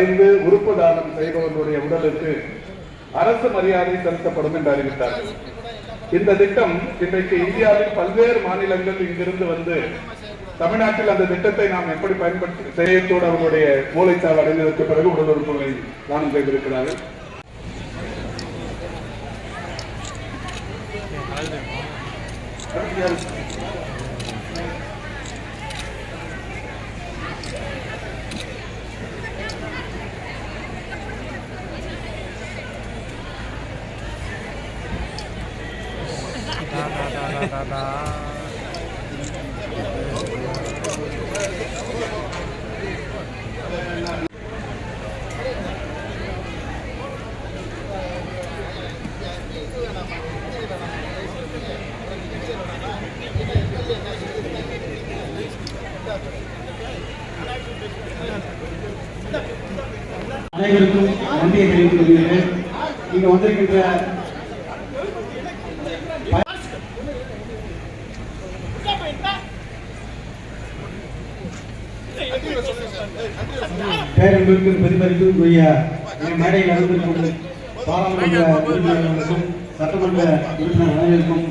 அடைந்து உறுப்பு தானம் செய்பவர்களுடைய உடலுக்கு அரசு மரியாதை செலுத்தப்படும் என்று அறிவித்தார்கள் இந்த திட்டம் இன்றைக்கு இந்தியாவில் பல்வேறு மாநிலங்கள் இங்கிருந்து வந்து தமிழ்நாட்டில் அந்த திட்டத்தை நாம் எப்படி பயன்படுத்தி செய்யத்தோடு அவர்களுடைய மூளைச்சால் அடைந்ததற்கு பிறகு உடல் உறுப்புகளை தானம் செய்திருக்கிறார்கள். அனைவருக்கும் நன்றியை தெரிவித்துக் கொள்கிறேன். இங்கு வந்திருக்கின்ற பேரன்பிற்கு பிரதிபலிக்கக்கூடிய இந்த மேடையில் அமர்ந்திருக்கும் பாராளுமன்ற உறுப்பினர்களுக்கும் சட்டமன்ற உறுப்பினர் அனைவருக்கும்